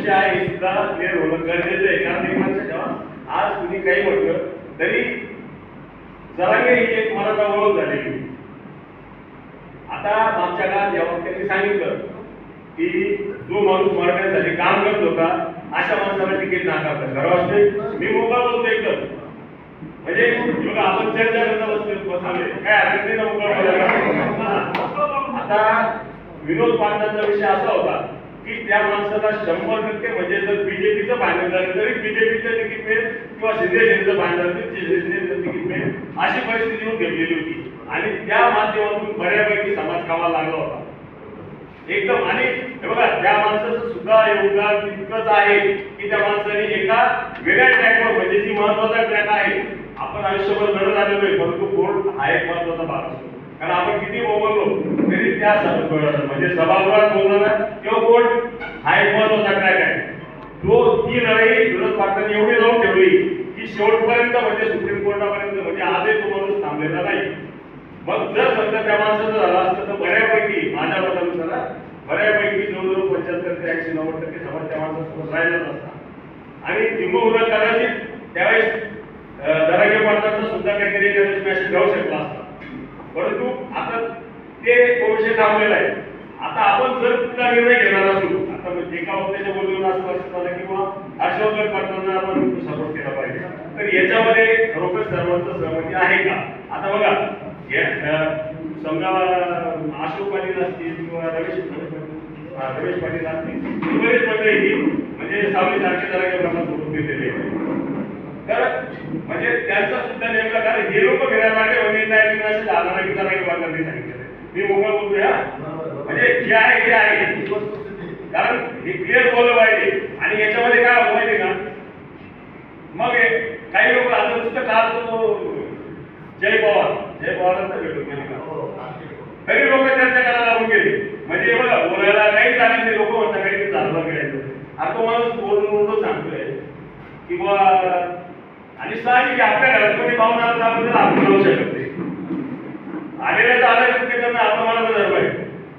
विषय आहे हे सुद्धा क्लिअर होणं गरजेचं आहे. कारण एक माणसं जेव्हा आज कुणी काही म्हटलं तरी जरांगे ही एक मनाचा ओळख झालेली. आता मागच्या काळात जेव्हा त्यांनी सांगितलं की जो माणूस मराठ्यांसाठी काम करत होता अशा माणसाला तिकीट नाकारलं खरं वाटते मी मोकळा बोलतो एकदम. म्हणजे बघा आपण चर्चा करता बसतो बसावे. काय हरकत नाही ना मोकळा आता विनोद पाटलांचा विषय असा होता की त्या माणसाला शंभर टक्के म्हणजे जर बीजेपीचं भांडण झालं तरी बीजेपीचं तिकीट मिळेल किंवा शिंदे सेनेचं भांडण झालं तिकीट मिळेल. अशी परिस्थिती येऊन घेतलेली होती. आणि त्या माध्यमातून बऱ्यापैकी समाज कामाला लागला होता. एकदम. आणि हे बघा त्या माणसाचं सुद्धा योगदान तितकंच आहे की त्या माणसाने एका वेगळ्या ट्रॅकवर म्हणजे जी महत्त्वाचा ट्रॅक आहे आपण आयुष्यभर लढत आलेलो आहे परंतु कोर्ट हा एक महत्त्वाचा भाग असतो. कारण आपण किती बोलतो तरी त्या स- म्हणजे सभागृहात बोलणार किंवा कोर्ट हा एक महत्त्वाचा काय काय? तो ती लढाई विरोध पाटलांनी एवढी लावून ठेवली की शेवटपर्यंत म्हणजे सुप्रीम कोर्टापर्यंत म्हणजे आजही तो माणूस थांबलेला नाही. मग जर समजा त्या माणसाचं झालं असतं तर बऱ्यापैकी माझ्या मतानुसार बऱ्यापैकी जवळजवळ पंच्याहत्तर ते ऐंशी नव्वद टक्के समाज त्या माणसासोबत राहिलाच असता आणि किंबहुना कदाचित त्यावेळेस दरागे पाटलांचा सुद्धा काहीतरी मॅसेज राहू शकला असता. परंतु आता ते तो विषय थांबलेला आहे. आता आपण जर कुठला निर्णय घेणार असू आता म्हणजे एका वक्त्याच्या बोलून असं लक्षात आलं किंवा बुवा हर्षवर्धन पाटलांना आपण सपोर्ट केला पाहिजे. तर याच्यामध्ये खरोखर सर्वांचं सहमती आहे का? आता बघा या, समजा अशोक पाटील असतील किंवा रमेश रमेश पाटील असतील बरेच मंडळी म्हणजे सावली सारखे जरा प्रमाणात सोडून दिलेले तर म्हणजे त्यांचा सुद्धा नेमका कारण हे लोक फिरायला लागले म्हणजे नाही तुम्ही असं नाही की काही बांधणार सांगितलं. मी मोकळा बोलतोय हा म्हणजे जे आहे हे आहे. कारण हे क्लिअर बोललं पाहिजे. आणि याच्यामध्ये काय होतं माहिती का मग हे काही लोक आता नुसतं काल तो जय पवार? जय पवारांचा भेटून गेले का? तरी लोक चर्चा करायला लागून गेले. म्हणजे बघा बोलायला काही झालं ते लोक म्हणतात काही झालं करायचं आता तो माणूस बोलून सांगतोय की बुवा आणि साहजिक आपल्या घरात पाहून पाहुणा आला तर आपण त्याला हात लावू शकत नाही. आलेल्याचं आलं कृत्य करणं आपलं अपमानाचा धर्म आहे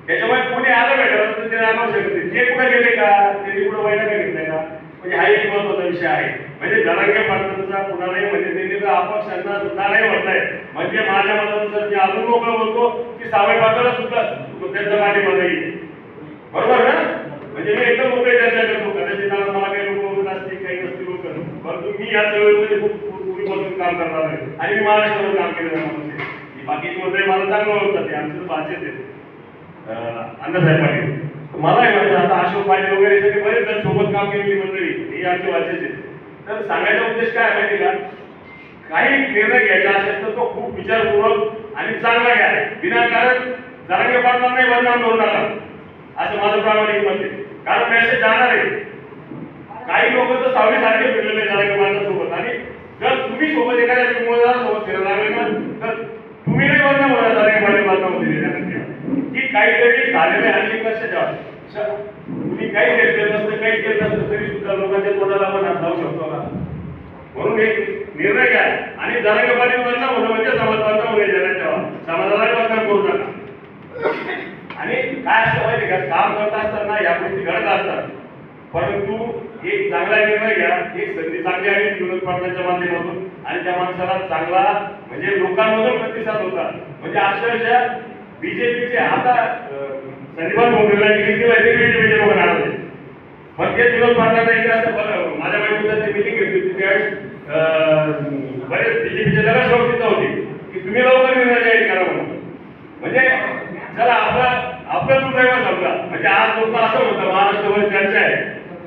त्याच्यामुळे कोणी आलं भेटलं तर ते रागवू शकत नाही. जे कुठे गेले का? त्यांनी कुठं वाईट का घेतलंय का? म्हणजे हा एक महत्त्वाचा विषय आहे. म्हणजे धनंजय पाटलांचा कुणालाही म्हणजे त्यांनी तर अपक्षांना सुद्धा नाही म्हटलंय म्हणजे माझ्या मतानुसार मी अजून मोकळं बोलतो की सावय पाटला सुद्धा त्यांचा पाठीमागे येईल बरोबर ना म्हणजे मी एकदम मोकळी चर्चा करतो कदाचित मला मला काही लोक बोलत असतील काही नसतील लोक परंतु मी या चळवळीमध्ये खूप पूर्वीपासून काम करणार आहे. आणि मी महाराष्ट्रावर काम केलेलं माणूस आहे ही बाकीची मला चांगलं ओळखतात ते आमचं बाचेच आहेत. अण्णासाहेब पाटील. मला हे म्हणायचं आता अशोक पाटील वगैरे सगळे बरेच जण सोबत काम केलेली मंडळी हे आमचे वाचेच आहेत. तर सांगायचा उद्देश काय माहिती का? काही निर्णय घ्यायचा असेल तर तो खूप विचारपूर्वक आणि चांगला घ्या. विनाकारण जरा जरांगे पाटलांनाही बदनाम करू नका. असं माझं प्रामाणिक मत आहे. कारण मेसेज जाणार आहे. काही लोक तर सावली सारखे फिरलेले जरांगे सोबत. आणि जर तुम्ही सोबत एखाद्या सोबत फिरणार तर तुम्ही नाही बदनाम होणार जरांगे मातामध्ये की काहीतरी झालेलं आहे आणि कसे तुम्ही काही केलं नसतं काही केलं नसतं तरी सुद्धा लोकांच्या तोंडाला आपण हात लावू शकतो का? म्हणून एक निर्णय घ्या आणि जरांगे पाटील बदनाम होणं म्हणजे समाज बदनाम होणे ठेवा समाजाला बदनाम करू नका. आणि काय असतं माहिती का? काम करत असताना या गोष्टी घडत असतात. परंतु एक चांगला निर्णय घ्या. एक संधी चांगली आहे विनोद पाटलाच्या माध्यमातून. आणि त्या माणसाला चांगला म्हणजे लोकांमधून प्रतिसाद होता. म्हणजे अक्षरशः बीजेपीचे आता अं, संदीपान भोंगरेला तिकीट दिलं ते बीजेपीचे लोक नाराज आहेत पण ते विनोद पाटलांना एक असं बरं माझ्या बायकोचं ते मिटिंग घेतली होती त्यावेळेस अं, बरेच बीजेपीचे नगरसेवक तिथं होते की तुम्ही लवकर निर्णय जाहीर करा म्हणून. म्हणजे चला आपला आपला दुर्दैव समजा म्हणजे आज लोक असं म्हणतात महाराष्ट्रभर चर्चा आहे.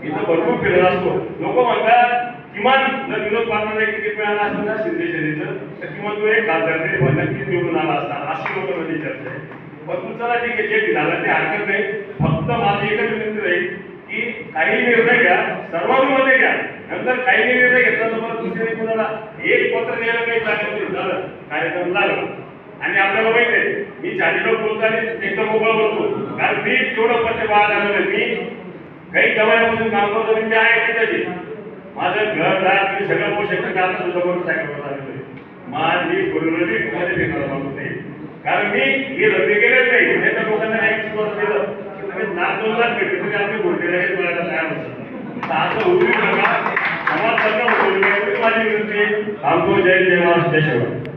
इथं भरपूर फिरत असतो. लोक म्हणतात किमान जर विनोद पाटलांना एक तिकीट मिळालं असतं ना शिंदे सेनेचं तर किमान तो एक खासदार तरी पण नक्कीच निवडून आला असता. अशी लोकांमध्ये चर्चा आहे पण तू चला ठीक आहे जे झालं ते हरकत नाही. फक्त माझी एकच विनंती राहील की काही निर्णय घ्या सर्वांमध्ये घ्या. नंतर काही निर्णय घेतला तर परत दुसऱ्या कोणाला एक पत्र द्यायला काही लागत नाही. झालं. कार्यक्रम लागला आणि आपल्याला माहिती आहे मी चालीलोक बोलताना एकदम मोकळा बोलतो कारण मी तेवढं पत्र बाळा झालं मी काही जमायपासून काम करतो मी आहे त्याची माझं घर दार मी सगळं होऊ शकतं. आता सुद्धा करून सांगितलं आलेलं माझी गुरुजी मध्ये भेटणार माणूस नाही. कारण मी हे रद्द केलेलं नाही. म्हणजे तर लोकांना नाही एक्सपोर्ट दिलं. म्हणजे नाक दोन भेटले म्हणजे आम्ही बोलतेला हे मला काय म्हणतात? असं होऊ नका. समाज सगळं होऊ माझी विनंती थांबतो जय जय महाराष्ट्र.